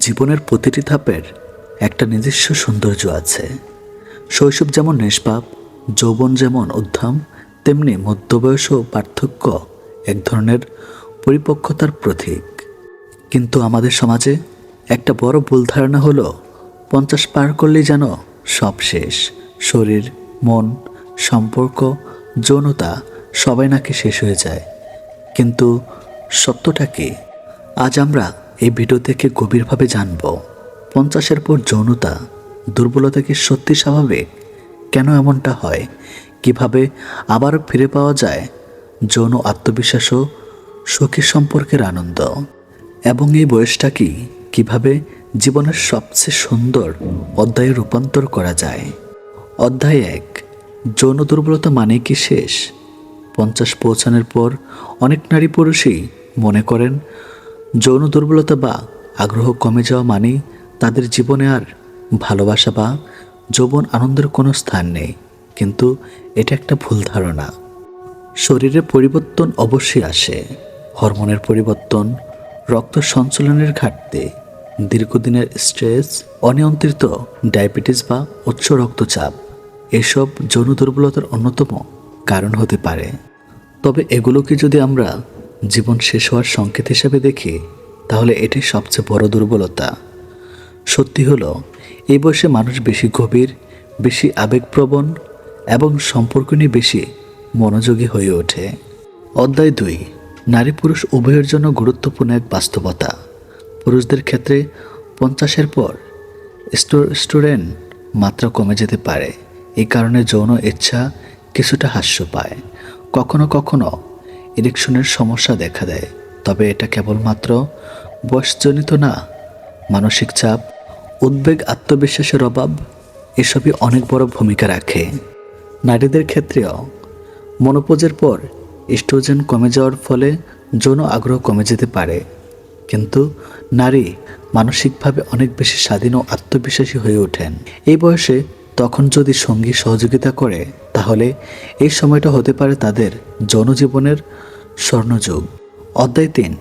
জীবনের প্রতিটি ধাপের একটা নিজস্ব সৌন্দর্য আছে। শৈশব যেমন নিষ্পাপ, যৌবন যেমন উদ্যম, তেমনি মধ্যবয়সও পার্থক্য এক ধরনের পরিপক্কতার প্রতীক। কিন্তু আমাদের সমাজে একটা বড় ভুল ধারণা হলো, পঞ্চাশ পার করলেই যেন সব শেষ, শরীর, মন, সম্পর্ক, যৌনতা সবাই নাকি শেষ হয়ে যায়। কিন্তু সত্যটা কি? আজ আমরা এই ভিডিও থেকে গভীরভাবে জানব। পঞ্চাশের পর যৌনতা দুর্বলতা কি সত্যি স্বাভাবিক? কেন এমনটা হয়? কীভাবে আবার ফিরে পাওয়া যায়? যৌন আত্মবিশ্বাস ও সখী সম্পর্কের আনন্দ। এবং এই বয়সটা কি? কীভাবে জীবনের সবচেয়ে সুন্দর অধ্যায়ে রূপান্তর করা যায়? অধ্যায় এক, যৌন দুর্বলতা মানে কি শেষ? পঞ্চাশ পৌঁছানোর পর অনেক নারী পুরুষই মনে করেন যৌন দুর্বলতা বা আগ্রহ কমে যাওয়া মানে তাদের জীবনে আর ভালোবাসা বা যৌবন আনন্দের কোনো স্থান নেই। কিন্তু এটা একটা ভুল ধারণা। শরীরে পরিবর্তন অবশ্যই আসে। হরমোনের পরিবর্তন, রক্ত সঞ্চালনের ঘাটতি, দীর্ঘদিনের স্ট্রেস, অনিয়ন্ত্রিত ডায়াবেটিস বা উচ্চ রক্তচাপ, এসব যৌন দুর্বলতার অন্যতম কারণ হতে পারে। তবে এগুলোকে যদি আমরা জীবন শেষ হওয়ার সংকেত হিসেবে দেখি, তাহলে এটি সবচেয়ে বড় দুর্বলতা। সত্যি হলো, এই বয়সে মানুষ বেশি গভীর, বেশি আবেগপ্রবণ এবং সম্পর্ক নিয়ে বেশি মনোযোগী হয়ে ওঠে। অধ্যায় দুই, নারী পুরুষ উভয়ের জন্য গুরুত্বপূর্ণ এক বাস্তবতা। পুরুষদের ক্ষেত্রে পঞ্চাশের পর স্টুডেন্ট মাত্রা কমে যেতে পারে। এই কারণে যৌন ইচ্ছা কিছুটা হ্রাস পায়। কখনো কখনো ইরেকশনের সমস্যা দেখা দেয়। তবে এটা কেবলমাত্র বয়সজনিত না, মানসিক চাপ, উদ্বেগ, আত্মবিশ্বাসের অভাব, এসবই অনেক বড় ভূমিকা রাখে। নারীদের ক্ষেত্রেও মনোপোজের পর স্ট্রোজেন কমে যাওয়ার ফলে যৌন আগ্রহ কমে যেতে পারে। কিন্তু নারী মানসিকভাবে অনেক বেশি স্বাধীন ও আত্মবিশ্বাসী হয়ে ওঠেন। এই বয়সে তখন যদি সঙ্গী সহযোগিতা করে, তাহলে এই সময়টা হতে পারে তাদের জনজীবনের স্বর্ণযুগ। অধ্যায় তিন,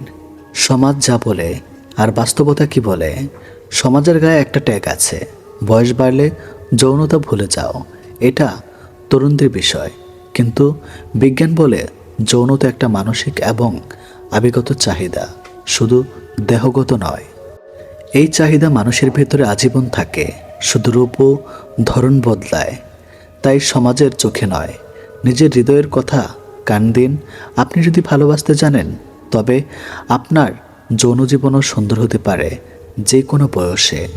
সমাজ যা বলে আর বাস্তবতা কি বলে। সমাজের গায়ে একটা ট্যাগ আছে, বয়স বাড়লে যৌনতা ভুলে যাও। এটা তরুণদের বিষয়। কিন্তু বিজ্ঞান বলে যৌনতা একটা মানসিক এবং আবেগত চাহিদা, শুধু দেহগত নয়। এই চাহিদা মানুষের ভেতরে আজীবন থাকে, শুধু রূপ ধরন বদলায়। তাই সমাজের চোখে নয়, নিজের হৃদয়ের কথা কান দিন। আপনি যদি ভালোবাসতে জানেন, তবে আপনার যৌন জীবনও সুন্দর হতে পারে, যে কোনো বয়সে।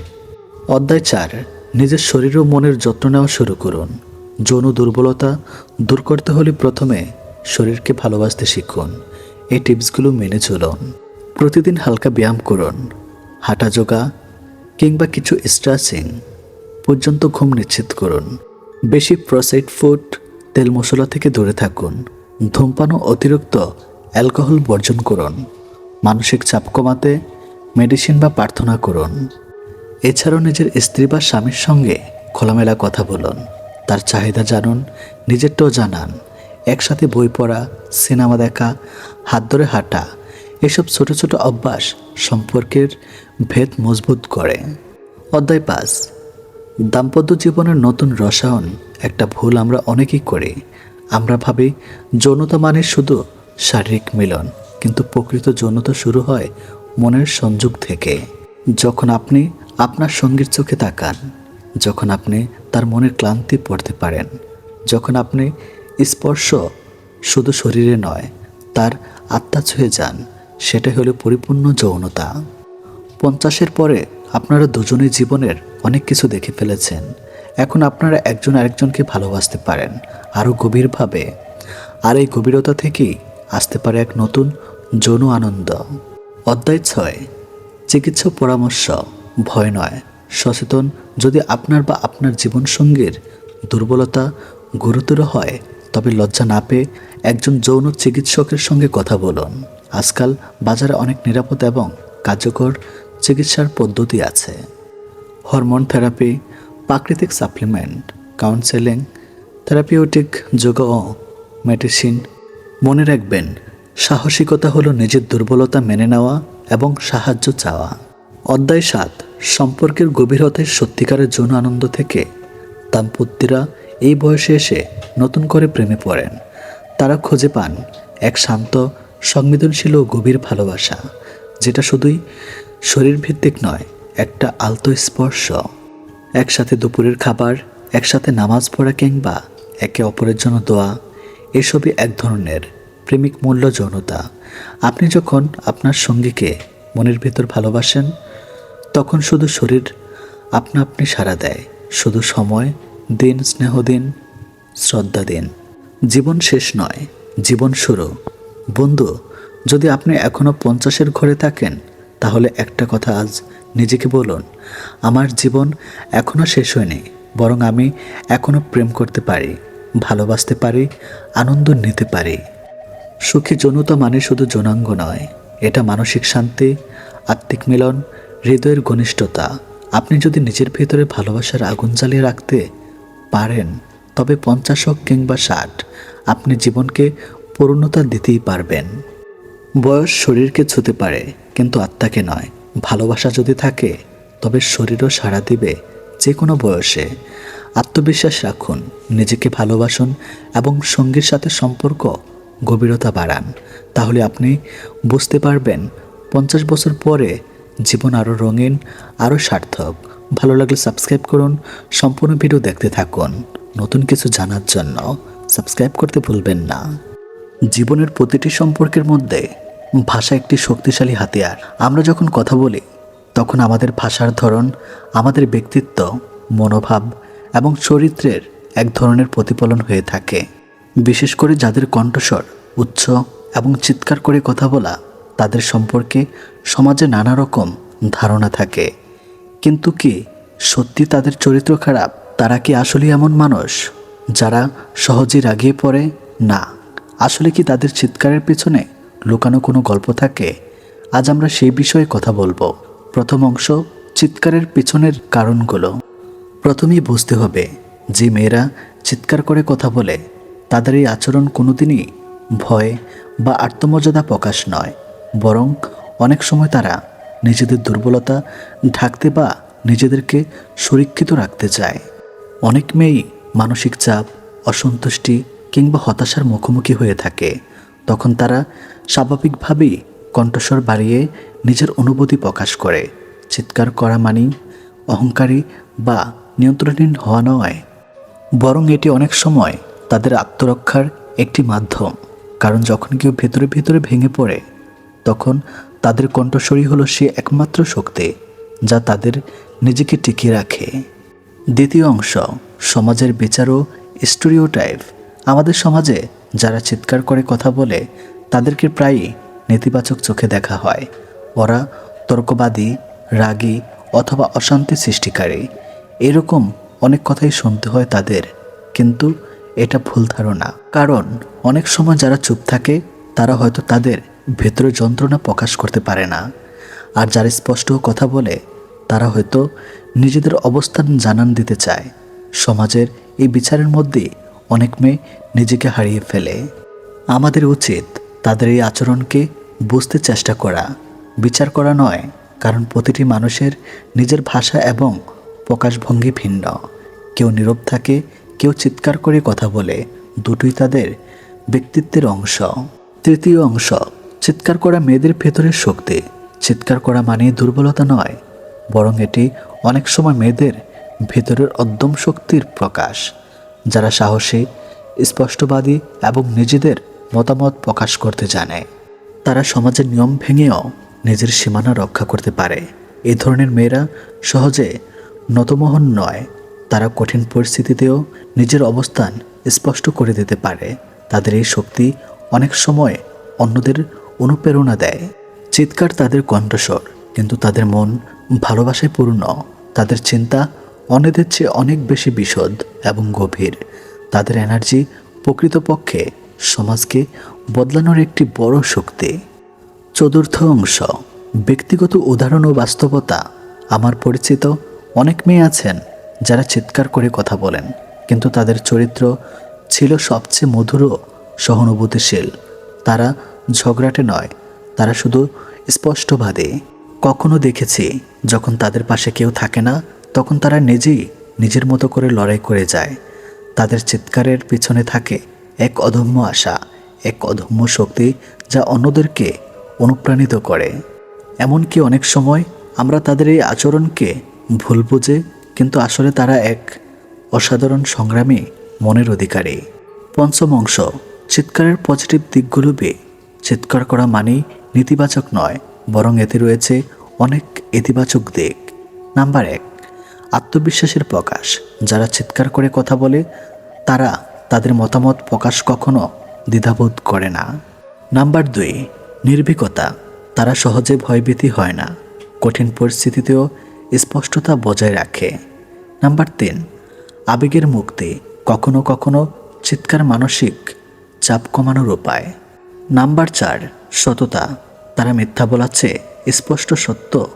অধ্যায় চার, নিজের শরীর ও মনের যত্ন নেওয়া শুরু করুন। যৌন দুর্বলতা দূর করতে হলে প্রথমে শরীরকে ভালোবাসতে শিখুন। এই টিপসগুলো মেনে চলুন। প্রতিদিন হালকা ব্যায়াম করুন। হাঁটা যোগা কিংবা কিছু স্ট্রেচিং পর্যন্ত ঘুম নিশ্চিত করুন। বেশি প্রসেড ফুড, তেল মশলা থেকে দূরে থাকুন। ধূমপান ও অতিরিক্ত অ্যালকোহল বর্জন করুন। মানসিক চাপ কমাতে মেডিসিন বা প্রার্থনা করুন। এছাড়াও নিজের স্ত্রী বা স্বামীর সঙ্গে খোলামেলা কথা বলুন। তার চাহিদা জানুন, নিজেরটাও জানান। একসাথে বই পড়া, সিনেমা দেখা, হাত ধরে হাঁটা, এসব ছোট ছোট অভ্যাস সম্পর্কের ভেদ মজবুত করে। অধ্যায় পাঁচ। দাম্পত্য জীবনের নতুন রসায়ন একটা ভুল আমরা অনেকেই করি। আমরা ভাবি যৌনতা মানে শুধু শারীরিক মিলন, কিন্তু প্রকৃত যৌনতা শুরু হয় মনের সংযোগ থেকে। যখন আপনি আপনার সঙ্গীর চোখে তাকান, যখন আপনি তার মনের ক্লান্তি পড়তে পারেন, যখন আপনি স্পর্শ শুধু শরীরে নয়, তার আত্মা ছুঁয়ে যান, সেটাই হলো পরিপূর্ণ যৌনতা। পঞ্চাশের পরে আপনারা দুজনেই জীবনের অনেক কিছু দেখে ফেলেছেন। এখন আপনারা একজন আরেকজনকে ভালোবাসতে পারেন, আরও গভীরভাবে। আর এই গভীরতা থেকেই আসতে পারে এক নতুন যৌন আনন্দ। অধ্যায় ছয়, চিকিৎসা পরামর্শ, ভয় নয়, সচেতন যদি আপনার বা আপনার জীবনসঙ্গীর দুর্বলতা গুরুতর হয়, তবে লজ্জা না পেয়ে একজন যৌন চিকিৎসকের সঙ্গে কথা বলুন। আজকাল বাজারে অনেক নিরাপদ এবং কার্যকর চিকিৎসার পদ্ধতি আছে। হরমোন থেরাপি প্রাকৃতিক সাপ্লিমেন্ট, কাউন্সেলিং, থেরাপিউটিক যোগ ও মেডিসিন। মনে রাখবেন, সাহসিকতা হলো নিজের দুর্বলতা মেনে নেওয়া এবং সাহায্য চাওয়া। অধ্যায় সাত, সম্পর্কের গভীরতায় সত্যিকারের যৌন আনন্দ থেকে। দাম্পত্যরা এই বয়সে এসে নতুন করে প্রেমে পড়েন। তারা খুঁজে পান এক শান্ত, সংবেদনশীল ও গভীর ভালোবাসা, যেটা শুধুই শরীর ভিত্তিক নয়, একটা আলতো স্পর্শ একসাথে দুপুরের খাবার, একসাথে নামাজ পড়া কিংবা একে অপরের জন্য দোয়া, এসবই এক ধরনের প্রেমিক মূল্য যৌনতা। আপনি যখন আপনার সঙ্গীকে মনের ভেতর ভালোবাসেন, তখন শুধু শরীর আপনা আপনি সাড়া দেয়, শুধু সময় দিন, স্নেহ দিন, শ্রদ্ধা দিন। জীবন শেষ নয়, জীবন শুরু। বন্ধু, যদি আপনি এখনও পঞ্চাশের ঘরে থাকেন, তাহলে একটা কথা আজ নিজেকে বলুন, আমার জীবন এখনও শেষ হয়নি, বরং আমি এখনও প্রেম করতে পারি, ভালোবাসতে পারি, আনন্দ নিতে পারি। সুখী যৌনতা মানে শুধু যৌনাঙ্গ নয়, এটা মানসিক শান্তি, আত্মিক মিলন, হৃদয়ের ঘনিষ্ঠতা। আপনি যদি নিজের ভেতরে ভালোবাসার আগুন জ্বালিয়ে রাখতে পারেন, তবে পঞ্চাশ হোক কিংবা ষাট, আপনি জীবনকে পূর্ণতা দিতেই পারবেন। বয়স শরীরকে ছুতে পারে, কিন্তু আত্মাকে নয়। ভালোবাসা যদি থাকে, তবে শরীরও সাড়া দিবে যে কোনো বয়সে। আত্মবিশ্বাস রাখুন, নিজেকে ভালোবাসুন এবং সঙ্গীর সাথে সম্পর্ক গভীরতা বাড়ান। তাহলে আপনি বুঝতে পারবেন, পঞ্চাশ বছর পরে জীবন আরও রঙিন, আরও সার্থক। ভালো লাগলে সাবস্ক্রাইব করুন, সম্পূর্ণ ভিডিও দেখতে থাকুন। নতুন কিছু জানার জন্য সাবস্ক্রাইব করতে ভুলবেন না। জীবনের প্রতিটি সম্পর্কের মধ্যে ভাষা একটি শক্তিশালী হাতিয়ার। আমরা যখন কথা বলি, তখন আমাদের ভাষার ধরন, আমাদের ব্যক্তিত্ব, মনোভাব এবং চরিত্রের এক ধরনের প্রতিফলন হয়ে থাকে। বিশেষ করে যাদের কণ্ঠস্বর উচ্চ এবং চিৎকার করে কথা বলা, তাদের সম্পর্কে সমাজে নানা রকম ধারণা থাকে। কিন্তু কি সত্যি তাদের চরিত্র খারাপ? তারা কি আসলে এমন মানুষ, যারা সহজে রাগিয়ে পড়ে? না। আসলে কি তাদের চিৎকারের পেছনে লুকানো কোনো গল্প থাকে, আজ আমরা সেই বিষয়ে কথা বলব। প্রথম অংশ, চিৎকারের পেছনের কারণগুলো। প্রথমেই বুঝতে হবে, যে মেয়েরা চিৎকার করে কথা বলে, তাদের এই আচরণ কোনোদিনই ভয় বা আত্মমর্যাদা প্রকাশ নয়। বরং অনেক সময় তারা নিজেদের দুর্বলতা ঢাকতে বা নিজেদেরকে সুরক্ষিত রাখতে চায়। অনেক মেয়েই মানসিক চাপ, অসন্তুষ্টি কিংবা হতাশার মুখোমুখি হয়ে থাকে। তখন তারা স্বাভাবিকভাবেই কণ্ঠস্বর বাড়িয়ে নিজের অনুভূতি প্রকাশ করে। চিৎকার করা মানেই অহংকারী বা নিয়ন্ত্রণহীন হওয়া নয়। বরং এটি অনেক সময় তাদের আত্মরক্ষার একটি মাধ্যম। কারণ যখন কেউ ভেতরে ভেতরে ভেঙে পড়ে, তখন তাদের কণ্ঠস্বরই হলো সে একমাত্র শক্তি যা তাদের নিজেকে টিকিয়ে রাখে। দ্বিতীয় অংশ, সমাজের বিচার ও স্টোরিওটাইপ। আমাদের সমাজে যারা চিৎকার করে কথা বলে, তাদেরকে প্রায়ই নেতিবাচক চোখে দেখা হয়। ওরা তর্কবাদী, রাগী অথবা অশান্তি সৃষ্টিকারী। এরকম অনেক কথাই শুনতে হয় তাদের, কিন্তু এটা ভুল ধারণা। কারণ অনেক সময় যারা চুপ থাকে, তারা হয়তো তাদের ভেতরে যন্ত্রণা প্রকাশ করতে পারে না। আর যারা স্পষ্ট কথা বলে, তারা হয়তো নিজেদের অবস্থান জানান দিতে চায়। সমাজের এই বিচারের মধ্যে অনেক মেয়ে নিজেকে হারিয়ে ফেলে। আমাদের উচিত তাদের এই আচরণকে বুঝতে চেষ্টা করা। বিচার করা নয়, কারণ প্রতিটি মানুষের নিজের ভাষা এবং প্রকাশভঙ্গি ভিন্ন। কেউ নীরব থাকে, কেউ চিৎকার করে কথা বলে, দুটোই তাদের ব্যক্তিত্বের অংশ। তৃতীয় অংশ, চিৎকার করা মেয়েদের ভেতরের শক্তি। চিৎকার করা মানে দুর্বলতা নয়, বরং এটি অনেক সময় মেয়েদের ভেতরের অদ্যম শক্তির প্রকাশ। যারা সাহসী, স্পষ্টবাদী এবং নিজেদের মতামত প্রকাশ করতে জানে। তারা সমাজের নিয়ম ভেঙেও নিজের সীমানা রক্ষা করতে পারে। এ ধরনের মেয়েরা সহজে নতমোহন নয়। তারা কঠিন পরিস্থিতিতেও নিজের অবস্থান স্পষ্ট করে দিতে পারে। তাদের এই শক্তি অনেক সময় অন্যদের অনুপ্রেরণা দেয়। চিৎকার তাদের কণ্ঠস্বর, কিন্তু তাদের মন ভালোবাসায় পূর্ণ। তাদের চিন্তা অন্যদের চেয়ে অনেক বেশি বিশদ এবং গভীর। তাদের এনার্জি প্রকৃতপক্ষে সমাজকে বদলানোর একটি বড় শক্তি। চতুর্থ অংশ, ব্যক্তিগত উদাহরণ ও বাস্তবতা। আমার পরিচিত অনেক মেয়ে আছেন যারা চিৎকার করে কথা বলেন, কিন্তু তাদের চরিত্র ছিল সবচেয়ে মধুর সহানুভূতিশীল। তারা ঝগড়াটে নয়, তারা শুধু স্পষ্টবাদী। কখনো দেখেছি যখন তাদের পাশে কেউ থাকে না তখন তারা নিজেই নিজের মতো করে লড়াই করে যায়। তাদের চিৎকারের পিছনে থাকে এক অদম্য আশা, এক অদম্য শক্তি যা অন্যদেরকে অনুপ্রাণিত করে। এমনকি অনেক সময় আমরা তাদের এই আচরণকে ভুল বুঝে, কিন্তু আসলে তারা এক অসাধারণ সংগ্রামী মনের অধিকারী। পঞ্চম অংশ, চিৎকারের পজিটিভ দিকগুলো বে, চিৎকার করা মানেই নেতিবাচক নয়, বরং এতে রয়েছে অনেক ইতিবাচক দিক। নাম্বার এক আত্মবিশ্বাসের প্রকাশ। যারা চিৎকার করে কথা বলে, তারা তাদের মতামত প্রকাশ কখনো দ্বিধাবোধ করে না। নাম্বার দুই, নির্ভীকতা। তারা সহজে ভয়ভীতি হয় না। কঠিন পরিস্থিতিতেও স্পষ্টতা বজায় রাখে। নাম্বার তিন, আবেগের মুক্তি। কখনো কখনো চিৎকার মানসিক চাপ কমানোর উপায়। নাম্বার চার, সততা। তারা মিথ্যা বলাচ্ছে স্পষ্ট সত্য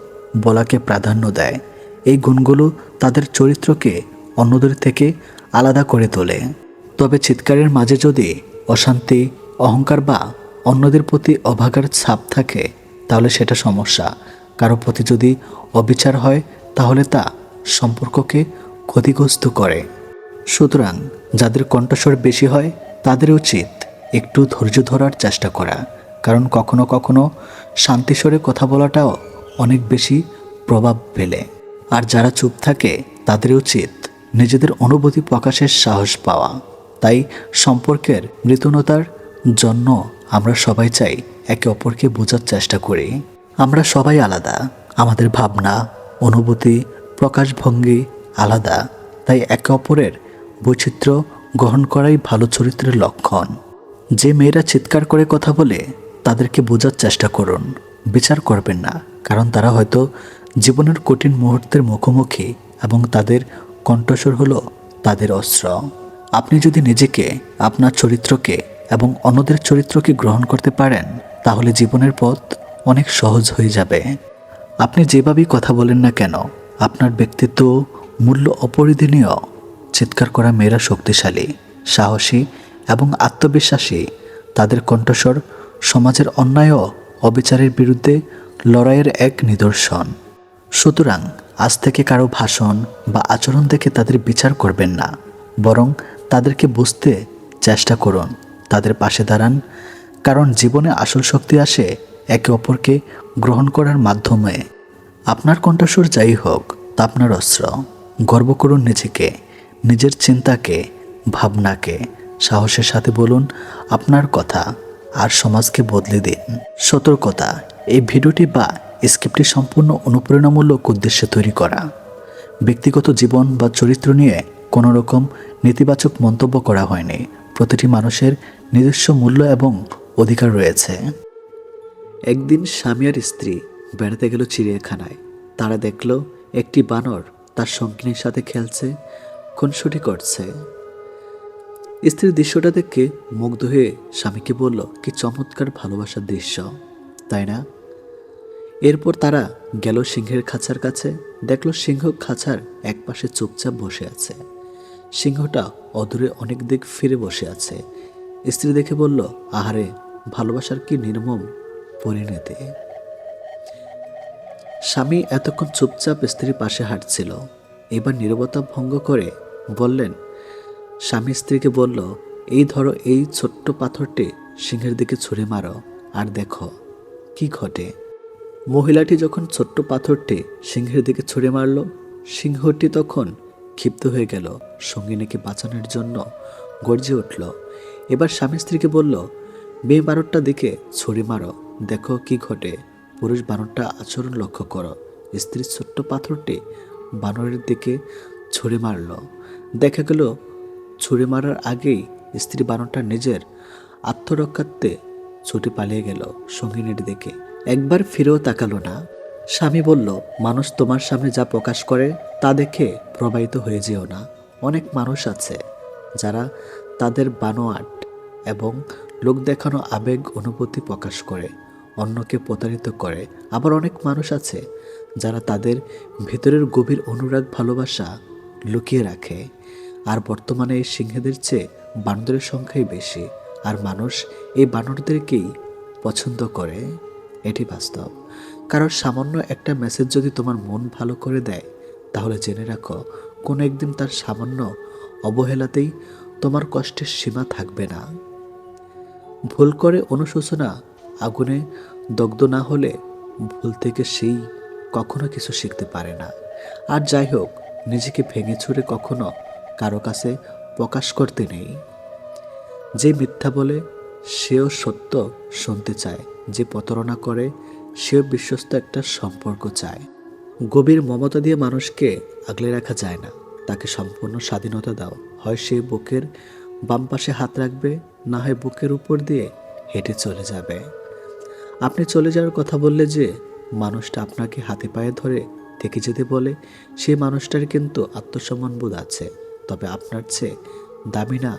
বলাকে প্রাধান্য দেয়। এই গুণগুলো তাদের চরিত্রকে অন্যদের থেকে আলাদা করে তোলে। তবে চিৎকারের মাঝে যদি অশান্তি, অহংকার বা অন্যদের প্রতি অভাগার ছাপ থাকে, তাহলে সেটা সমস্যা। কারও প্রতি যদি অবিচার হয়, তাহলে তা সম্পর্ককে ক্ষতিগ্রস্ত করে। সুতরাং যাদের কণ্ঠস্বর বেশি হয় তাদের উচিত একটু ধৈর্য ধরার চেষ্টা করা। কারণ কখনো কখনো শান্তিস্বরে কথা বলাটাও অনেক বেশি প্রভাব ফেলে। আর যারা চুপ থাকে তাদের উচিত নিজেদের অনুভূতি প্রকাশের সাহস পাওয়া। তাই সম্পর্কের মৃতনতার জন্য আমরা সবাই চাই একে অপরকে বোঝার চেষ্টা করি। আমরা সবাই আলাদা। আমাদের ভাবনা, অনুভূতি, প্রকাশভঙ্গি আলাদা। তাই একে অপরের বৈচিত্র্য গ্রহণ করাই ভালো চরিত্রের লক্ষণ। যে মেয়েরা চিৎকার করে কথা বলে, তাদেরকে বোঝার চেষ্টা করুন। বিচার করবেন না। কারণ তারা হয়তো জীবনের কঠিন মুহূর্তের মুখোমুখি এবং তাদের কণ্ঠস্বর হলো তাদের অস্ত্র। আপনি যদি নিজেকে, আপনার চরিত্রকে এবং অন্যদের চরিত্রকে গ্রহণ করতে পারেন, তাহলে জীবনের পথ অনেক সহজ হয়ে যাবে। আপনি যেভাবেই কথা বলেন না কেন, আপনার ব্যক্তিত্ব মূল্য অপরিধনীয়। চিৎকার করা মেয়েরা শক্তিশালী, সাহসী এবং আত্মবিশ্বাসী। তাদের কণ্ঠস্বর সমাজের অন্যায় অবিচারের বিরুদ্ধে লড়াইয়ের এক নিদর্শন। সুতরাং আজ থেকে কারও ভাষণ বা আচরণ দেখে তাদের বিচার করবেন না। বরং তাদেরকে বুঝতে চেষ্টা করুন, তাদের পাশে দাঁড়ান। কারণ জীবনে আসল শক্তি আসে একে অপরকে গ্রহণ করার মাধ্যমে। আপনার কণ্ঠস্বর যাই হোক, তা আপনার অস্ত্র। গর্ব করুন নিজেকে, নিজের চিন্তাকে, ভাবনাকে। সাহসের সাথে বলুন, আপনার কথা আর সমাজকে বদলে দিন। সতর্কতা এই ভিডিওটি বা স্ক্রিপ্টটি সম্পূর্ণ অনুপ্রেরণামূলক উদ্দেশ্যে তৈরি করা। ব্যক্তিগত জীবন বা চরিত্র নিয়ে কোনো রকম নেতিবাচক মন্তব্য করা হয়নি। প্রতিটি মানুষের নিজস্ব মূল্য এবং অধিকার রয়েছে। একদিন স্বামী আর স্ত্রী বেড়াতে গেল চিড়িয়াখানায়। তারা দেখল একটি বানর তার সঙ্গিনীর সাথে খেলছে, খুনসুটি করছে। স্ত্রীর দৃশ্যটা দেখে মুগ্ধ হয়ে স্বামীকে বলল, কি চমৎকার ভালোবাসার দৃশ্য। তাই না? এরপর তারা গেল সিংহের খাঁচার কাছে, দেখল সিংহ খাঁচার একপাশে চুপচাপ বসে আছে। সিংহটা অদূরে অনেক দিক ফিরে বসে আছে। স্ত্রী দেখে বলল, আহারে, ভালোবাসার কি নির্মম পরিণতি? স্বামী এতক্ষণ চুপচাপ স্ত্রীর পাশে হাঁটছিল। এবার নীরবতা ভঙ্গ করে বললেন, স্বামী স্ত্রীকে বলল, এই ধরো এই ছোট্ট পাথরটি সিংহের দিকে ছুঁড়ে মারো, আর দেখো কি ঘটে? মহিলাটি যখন ছোট্ট পাথরটি সিংহের দিকে ছুঁড়ে মারল, সিংহটি তখন ক্ষিপ্ত হয়ে গেল, সঙ্গিনীকে বাঁচানোর জন্য গর্জে উঠল। এবার স্বামী স্ত্রীকে বলল, মেয়ে বানরটা দিকে ছুরি মারো, দেখো কি ঘটে। পুরুষ বানরটা আচরণ লক্ষ্য করো। স্ত্রীর ছোট্ট পাথরটি বানরের দিকে ছুরি মারল। দেখা গেল ছুরি মারার আগেই স্ত্রী বানরটা নিজের আত্মরক্ষার্থে ছুটি পালিয়ে গেল সঙ্গিনীর দিকে। একবার ফিরেও তাকালো না। স্বামী বলল, মানুষ তোমার সামনে যা প্রকাশ করে, তা দেখে প্রবাহিত হয়ে যেও না। অনেক মানুষ আছে যারা তাদের বানোয়াট এবং লোক দেখানো আবেগ অনুভূতি প্রকাশ করে, অন্যকে প্রতারিত করে। আবার অনেক মানুষ আছে যারা তাদের ভেতরের গভীর অনুরাগ, ভালোবাসা লুকিয়ে রাখে। আর বর্তমানে এই সিংহেদের চেয়ে বানরের সংখ্যাই বেশি। আর মানুষ এই বানরদেরকেই পছন্দ করে, এটি বাস্তব। কারণ সামান্য একটা মেসেজ যদি তোমার মন ভালো করে দেয়, তাহলে জেনে রাখো, কোনো একদিন তার সামান্য অবহেলাতেই তোমার কষ্টের সীমা থাকবে না। ভুল করে অনুশোচনা আগুনে দগ্ধ না হলে ভুল থেকে সেই কখনো কিছু শিখতে পারে না। আর যাই হোক, নিজেকে ভেঙে ছুড়ে কখনো কারও কাছে প্রকাশ করতে নেই। যে মিথ্যা বলে, সেও সত্য শুনতে চায়। যে প্রতারণা করে, সেও বিশ্বস্ত একটা সম্পর্ক চায়। গভীর মমতা দিয়ে মানুষকে আগলে রাখা যায় না। তাকে সম্পূর্ণ স্বাধীনতা দাও। হয় সে বুকের বাম পাশে হাত রাখবে, না হয় বুকের উপর দিয়ে হেঁটে চলে যাবে। আপনি চলে যাওয়ার কথা বললে যে, মানুষটা আপনাকে হাতে পায়ে ধরে থেকে যেতে বলে সেই মানুষটার কিন্তু আত্মসম্মান বোধ আছে। তবে আপনার চেয়ে দামি না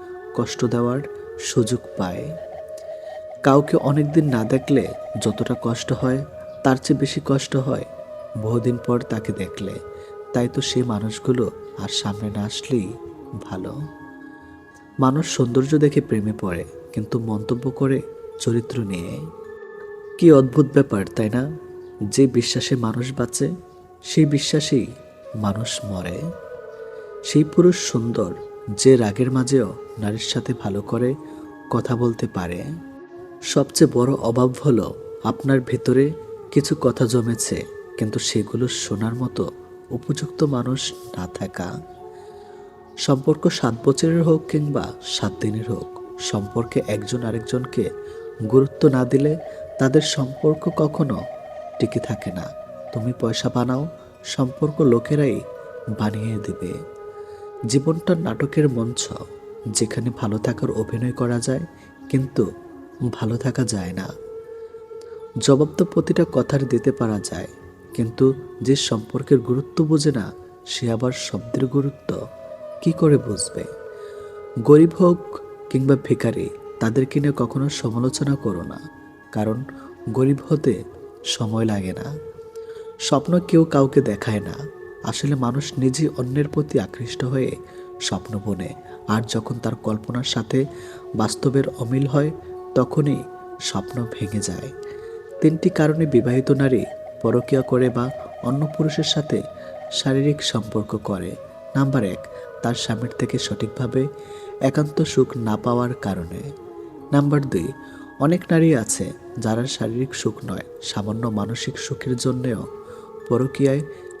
কষ্ট দেওয়ার সুযোগ পায়। কাউকে অনেক দিন না দেখলে যতটা কষ্ট হয়, তার চেয়ে বেশি কষ্ট হয় বহুদিন পর তাকে দেখলে। তাই তো সেই মানুষগুলো আর সামনে না আসলেই ভালো। মানুষ সৌন্দর্য দেখে প্রেমে পড়ে, কিন্তু মন্তব্য করে চরিত্র নিয়ে। কি অদ্ভুত ব্যাপার, তাই না? যে বিশ্বাসে মানুষ বাঁচে, সেই বিশ্বাসেই মানুষ মরে। সেই পুরুষ সুন্দর যে রাগের মাঝেও নারীর সাথে ভালো করে কথা বলতে পারে, সবচেয়ে বড় অভাব হলো আপনার ভেতরে কিছু কথা জমেছে, কিন্তু সেগুলো শোনার মতো উপযুক্ত মানুষ না থাকা। সম্পর্ক সাত বছরের হোক কিংবা সাত দিনের হোক, সম্পর্কে একজন আরেকজনকে গুরুত্ব না দিলে তাদের সম্পর্ক কখনো টিকে থাকে না। তুমি পয়সা বানাও, সম্পর্ক লোকেরাই বানিয়ে দেবে। জীবনটা নাটকের মঞ্চ, যেখানে ভালো থাকার অভিনয় করা যায়, কিন্তু ভালো থাকা যায় না। জবাব তো প্রতিটা কথার দিতে পারা যায়, কিন্তু যে সম্পর্কের গুরুত্ব বোঝে না, সে আবার শব্দের গুরুত্ব কি করে বুঝবে? গরিব হোক কিংবা ভিখারি, তাদেরকে নিয়ে কখনো সমালোচনা করো না, কারণ গরিব হতে সময় লাগে না। স্বপ্ন কেউ কাউকে দেখায় না আসলে মানুষ নিজে অন্যের প্রতি আকৃষ্ট হয়ে স্বপ্ন বনে। আর যখন তার কল্পনার সাথে বাস্তবের অমিল হয়, তখনই স্বপ্ন ভেঙে যায়। তিনটি কারণে বিবাহিত নারী পরকীয়া করে বা অন্য পুরুষের সাথে শারীরিক সম্পর্ক করে। নাম্বার এক, তার স্বামীর থেকে সঠিকভাবে একান্ত সুখ না পাওয়ার কারণে। নাম্বার দুই, অনেক নারী আছে যারা শারীরিক সুখ নয়, সামান্য মানসিক সুখের জন্যেও পরকীয়ায়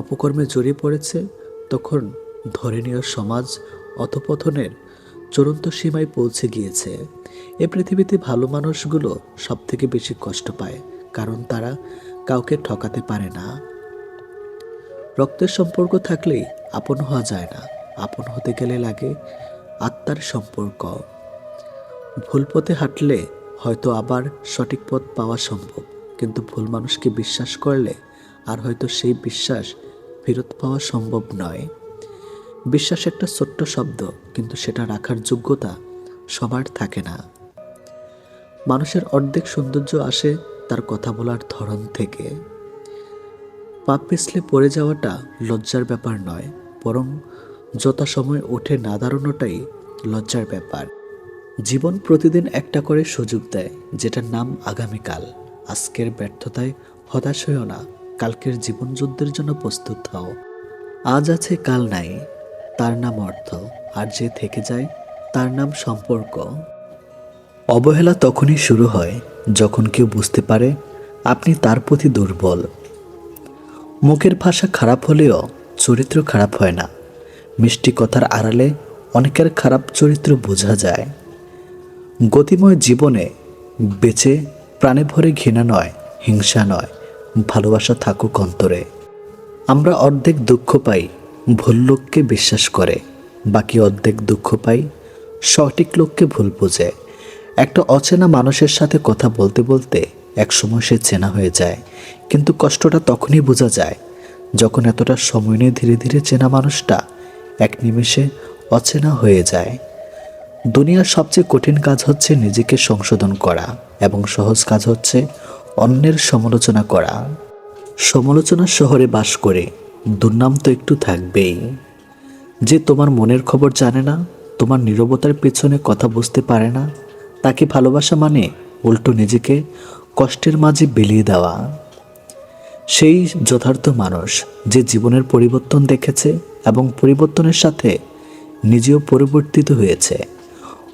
অপকর্মে জড়িয়ে পড়েছে, তখন ধরনীয় সমাজ অথপথনের চূড়ান্ত সীমায় পৌঁছে গিয়েছে। এ পৃথিবীতে ভালো মানুষগুলো সব থেকে বেশি কষ্ট পায়, কারণ তারা কাউকে ঠকাতে পারে না। রক্তের সম্পর্ক থাকলেই আপন হওয়া যায় না, আপন হতে গেলে লাগে আত্মার সম্পর্ক। ভুল পথে হাঁটলে হয়তো আবার সঠিক পথ পাওয়া সম্ভব, কিন্তু ভুল মানুষকে বিশ্বাস করলে আর হয়তো সেই বিশ্বাস ফেরত পাওয়া সম্ভব নয়। বিশ্বাস একটা ছোট্ট শব্দ, কিন্তু সেটা রাখার যোগ্যতা সবার থাকে না। মানুষের অর্ধেক সৌন্দর্য আসে তার কথা বলার ধরন থেকে। পা পিছলে পড়ে যাওয়াটা লজ্জার ব্যাপার নয়, বরং যথা সময় ওঠে না দাঁড়ানোটাই লজ্জার ব্যাপার। জীবন প্রতিদিন একটা করে সুযোগ দেয়, যেটার নাম আগামীকাল। আজকের ব্যর্থতায় হতাশ হয়েও না। কালকের জীবন যুদ্ধের জন্য প্রস্তুত হও। আজ আছে, কাল নাই। তার নাম অর্থ। আর যে থেকে যায়, তার নাম সম্পর্ক। অবহেলা তখনই শুরু হয়, যখন কেউ বুঝতে পারে আপনি তার প্রতি দুর্বল। মুখের ভাষা খারাপ হলেও চরিত্র খারাপ হয় না। মিষ্টি কথার আড়ালে অনেকের খারাপ চরিত্র বোঝা যায়। গতিময় জীবনে বেঁচে প্রাণে ভরে ঘৃণা নয়, হিংসা নয়। ভালোবাসা থাকুক অন্তরে। আমরা অর্ধেক দুঃখ পাই ভুল লোককে বিশ্বাস করে। বাকি অর্ধেক দুঃখ পাই, সঠিক লোককে ভুল বোঝে। একটা অচেনা মানুষের সাথে কথা বলতে বলতে একসময় সে চেনা হয়ে যায়, কিন্তু কষ্টটা তখনই বোঝা যায়, যখন এতটা সময় নিয়ে ধীরে ধীরে চেনা মানুষটা এক নিমেষে অচেনা হয়ে যায়। দুনিয়ার সবচেয়ে কঠিন কাজ হচ্ছে নিজেকে সংশোধন করা, এবং সহজ কাজ হচ্ছে অন্যের সমালোচনা করা। সমালোচনা শহরে বাস করে, দুর্নাম তো একটু থাকবেই। যে তোমার মনের খবর জানে না, তোমার নীরবতার পেছনে কথা বুঝতে পারে না, তাকে ভালোবাসা মানে উল্টো নিজেকে কষ্টের মাঝে বিলিয়ে দেওয়া। সেই যথার্থ মানুষ যে জীবনের পরিবর্তন দেখেছে এবং পরিবর্তনের সাথে নিজেও পরিবর্তিত হয়েছে।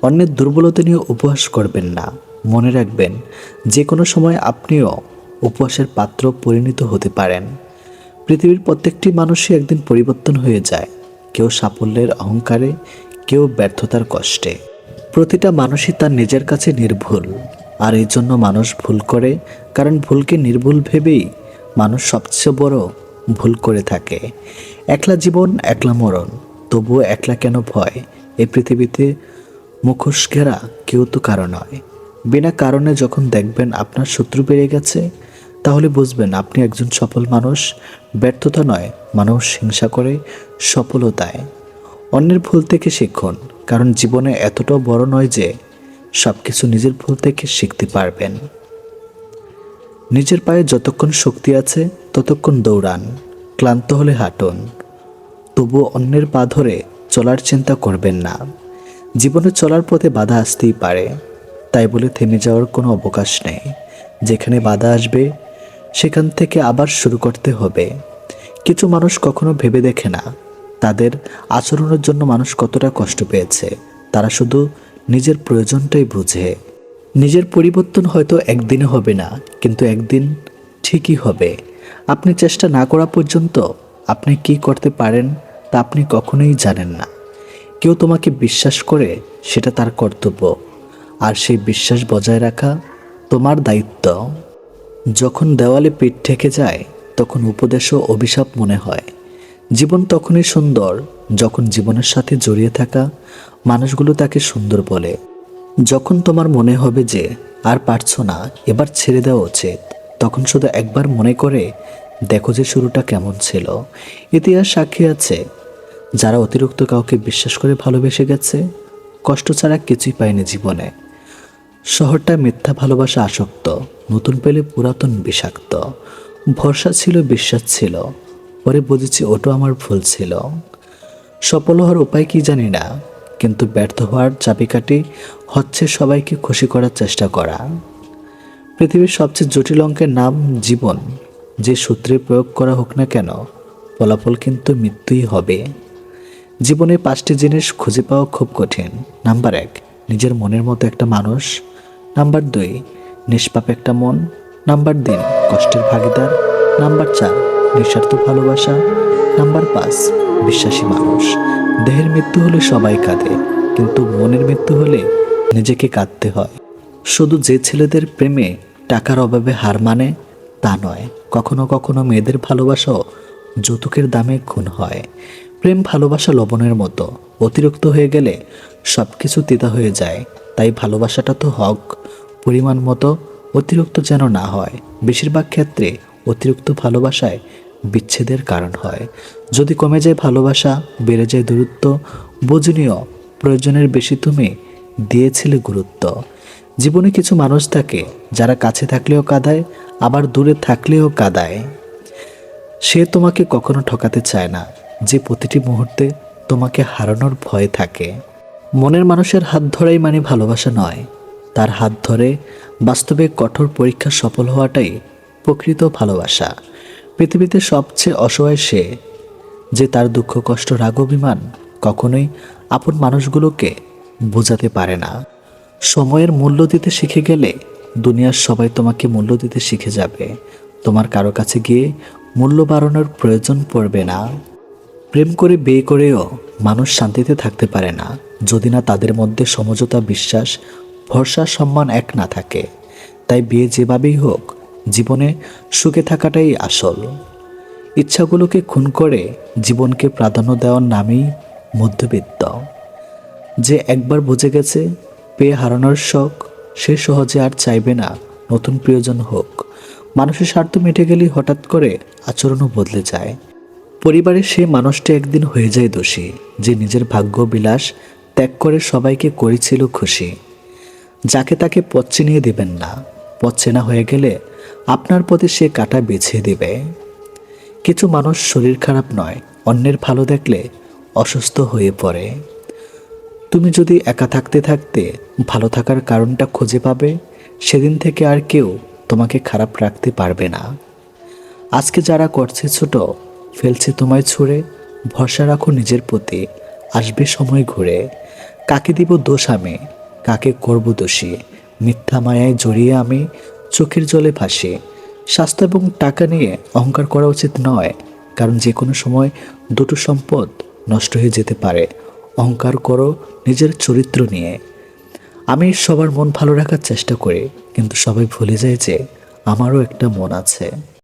অন্যের দুর্বলতা নিয়ে উপহাস করবেন না। মনে রাখবেন, যে কোনো সময় আপনিও উপহাসের পাত্র পরিণত হতে পারেন। পৃথিবীর প্রত্যেকটি মানুষই একদিন পরিবর্তন হয়ে যায়, কেউ সাফল্যের অহংকারে, কেউ ব্যর্থতার কষ্টে। প্রতিটা মানুষই তার নিজের কাছে নির্ভুল, আর এই জন্য মানুষ ভুল করে, কারণ ভুলকে নির্ভুল ভেবেই মানুষ সবচেয়ে বড় ভুল করে থাকে। একলা জীবন, একলা মরণ, তবুও একলা কেন ভয়? এই পৃথিবীতে মুখোশ ঘেরা কেউ তো কারও নয়। বিনা কারণে যখন দেখবেন আপনার শত্রু বেড়ে গেছে, তাহলে বুঝবেন আপনি একজন সফল মানুষ। ব্যর্থতা নয়, মানুষ হিংসা করে সফলতায়। অন্যের ভুল থেকে শিখুন, কারণ জীবনে এতটাও বড় নয় যে সব কিছু নিজের ভুল থেকে শিখতে পারবেন। নিজের পায়ে যতক্ষণ শক্তি আছে, ততক্ষণ দৌড়ান, ক্লান্ত হলে হাঁটুন। তবুও অন্যের পা ধরে চলার চিন্তা করবেন না। জীবনে চলার পথে বাধা আসতেই পারে। তাই বলে থেমে যাওয়ার কোনো অবকাশ নেই। যেখানে বাধা আসবে, সেখান থেকে আবার শুরু করতে হবে। কিছু মানুষ কখনো ভেবে দেখে না। তাদের আচরণের জন্য মানুষ কতটা কষ্ট পেয়েছে, তারা শুধু নিজের প্রয়োজনটাই বুঝে। নিজের পরিবর্তন হয়তো একদিনে হবে না, কিন্তু একদিন ঠিকই হবে। আপনি চেষ্টা না করা পর্যন্ত আপনি কি করতে পারেন তা আপনি কখনোই জানেন না। কেউ তোমাকে বিশ্বাস করে সেটা তার কর্তব্য। আর সেই বিশ্বাস বজায় রাখা তোমার দায়িত্ব। যখন দেওয়ালে পিঠ ঠেকে যায়, তখন উপদেশ ও অভিশাপ মনে হয়। জীবন তখনই সুন্দর যখন জীবনের সাথে জড়িয়ে থাকা মানুষগুলো তাকে সুন্দর বলে। যখন তোমার মনে হবে যে আর পারছ না, এবার ছেড়ে দেওয়া উচিত। তখন শুধু একবার মনে করে দেখো যে শুরুটা কেমন ছিল। ইতিহাস সাক্ষী আছে, যারা অতিরিক্ত কাউকে বিশ্বাস করে ভালোবেসে গেছে, কষ্ট ছাড়া কিছুই পায়নি জীবনে। শহরটা মিথ্যা ভালোবাসা আসক্ত, নতুন পেলে পুরাতন বিষাক্ত। ভরসা ছিল, বিশ্বাস ছিল। পরে বুঝেছি ওটা আমার ভুল ছিল। সফল হওয়ার উপায় কি জানি না, কিন্তু ব্যর্থ হওয়ার চাবিকাঠি হচ্ছে সবাইকে খুশি করার চেষ্টা করা। পৃথিবীর সবচেয়ে জটিল অঙ্কের নাম জীবন। যে সূত্রে প্রয়োগ করা হোক না কেন, ফলাফল কিন্তু মৃত্যুই হবে। জীবনে পাঁচটি জিনিস খুঁজে পাওয়া খুব কঠিন। নাম্বার এক নিজের মনের মতো একটা মানুষ। নাম্বার দুই, নিষ্পাপ একটা মন। নাম্বার তিন, কষ্টের ভাগিদার। নাম্বার চার, নিঃস্বার্থ ভালোবাসা। নাম্বার পাঁচ, বিশ্বাসী মানুষ। দেহের মৃত্যু হলে সবাই কাঁদে, কিন্তু মনের মৃত্যু হলে নিজেকে কাঁদতে হয়। শুধু যে ছেলেদের প্রেমে টাকার অভাবে হার মানে তা নয়, কখনো কখনো মেয়েদের ভালোবাসাও যৌতুকের দামে খুন হয়। প্রেম ভালোবাসা লবণের মতো। অতিরিক্ত হয়ে গেলে সব কিছু তিতা হয়ে যায়। তাই ভালোবাসাটা তো হক, পরিমাণ মতো অতিরিক্ত যেন না হয়। বেশিরভাগ ক্ষেত্রে অতিরিক্ত ভালোবাসায় বিচ্ছেদের কারণ হয়। যদি কমে যায় ভালোবাসা, বেড়ে যায় দূরত্ব, বোঝনীয়, প্রয়োজনের বেশি তুমি দিয়েছিলে গুরুত্ব। জীবনে কিছু মানুষ থাকে, যারা কাছে থাকলেও কাঁদায়, আবার দূরে থাকলেও কাঁদায়। সে তোমাকে কখনো ঠকাতে চায় না। যে প্রতিটি মুহূর্তে তোমাকে হারানোর ভয় থাকে। মনের মানুষের হাত ধরাই মানে ভালোবাসা নয়। তার হাত ধরে বাস্তবে কঠোর পরীক্ষা সফল হওয়াটাই প্রকৃত ভালোবাসা। পৃথিবীতে সবচেয়ে অসহায় সে, যে তার দুঃখ, কষ্ট, রাগ, অভিমান কখনোই আপন মানুষগুলোকে বোঝাতে পারে না। সময়ের মূল্য দিতে শিখে গেলে দুনিয়ার সবাই তোমাকে মূল্য দিতে শিখে যাবে। তোমার কারও কাছে গিয়ে মূল্য বাড়ানোর প্রয়োজন পড়বে না। প্রেম করে বিয়ে করেও মানুষ শান্তিতে থাকতে পারে না, যদি না তাদের মধ্যে সমঝোতা বিশ্বাস, ভরসা, সম্মান এক না থাকে। তাই বিয়ে যেভাবেই হোক, জীবনে সুখে থাকাটাই আসল। ইচ্ছাগুলোকে খুন করে জীবনকে প্রাধান্য দেওয়ার নামেই মধ্যবিত্ত। যে একবার বুঝে গেছে, পেয়ে হারানোর শখ, সে সহজে আর চাইবে না নতুন প্রিয়জন হোক। মানুষের স্বার্থ মিটে গেলেই হঠাৎ করে আচরণও বদলে যায়। পরিবারের সেই মানুষটি একদিন হয়ে যায় দোষী, যে নিজের ভাগ্য বিলাস ত্যাগ করে সবাইকে করেছিল খুশি। যাকে তাকে পথ চিনিয়ে দেবেন না, পথ চেনা হয়ে গেলে আপনার পথে সে কাটা বেছে দেবে। কিছু মানুষ শরীর খারাপ নয়, অন্যের ভালো দেখলে অসুস্থ হয়ে পড়ে। তুমি যদি একা থাকতে থাকতে ভালো থাকার কারণটা খুঁজে পাবে, সেদিন থেকে আর কেউ তোমাকে খারাপ রাখতে পারবে না। আজকে যারা করছে ছোট ফেলছে তোমায় ছুঁড়ে, ভরসা রাখো নিজের প্রতি, আসবে সময় ঘুরে। কাকে দিব দোষ আমি? কাকে করব দোষী? মিথ্যা মায়ায় জড়িয়ে আমি চোখের জলে ভাসি। স্বাস্থ্য এবং টাকা নিয়ে অহংকার করা উচিত নয়, কারণ যে কোনো সময় দুটো সম্পদ নষ্ট হয়ে যেতে পারে। অহংকার করো নিজের চরিত্র নিয়ে। আমি সবার মন ভালো রাখার চেষ্টা করি, কিন্তু সবাই ভুলে যায় যে, আমারও একটা মন আছে।